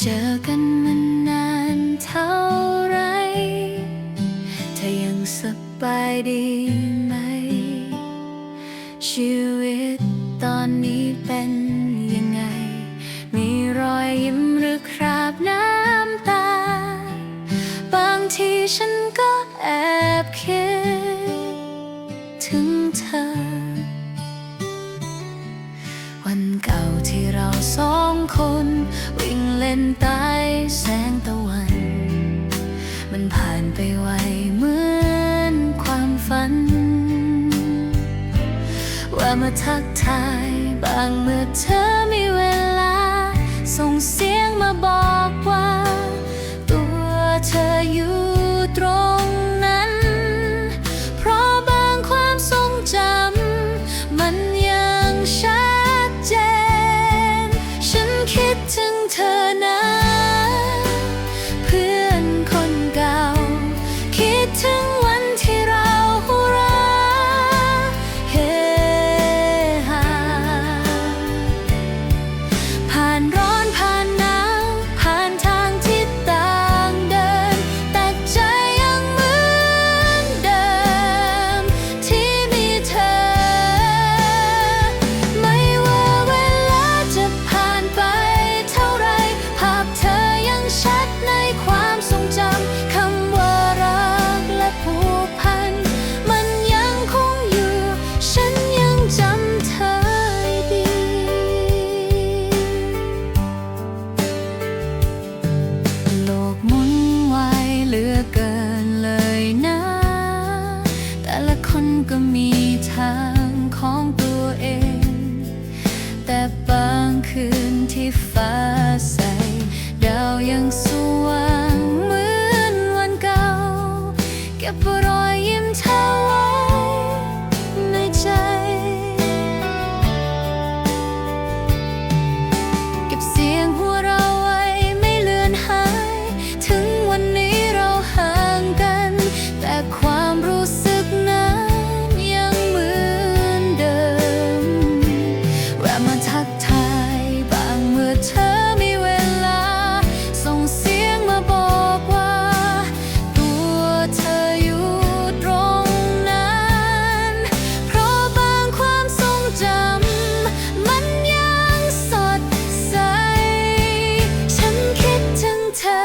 เจอกันมานานเท่าไรเธอยังสบายดีไหม ชีวิตตอนนี้เป็น วันเก่าที่เราสองคน วิ่งเล่นใต้แสงตะวัน มันผ่านไปไวเหมือนความฝัน ว่ามาทักทายบางเมื่อเธอมีเวลา ส่งเสียงมาบอกว่า ก็มีทางของตัวเอง แต่บางคืนที่ฟ้าใส ดาวยังสว่างเหมือนวันเก่า เก็บรอยยิ้มเธอ winter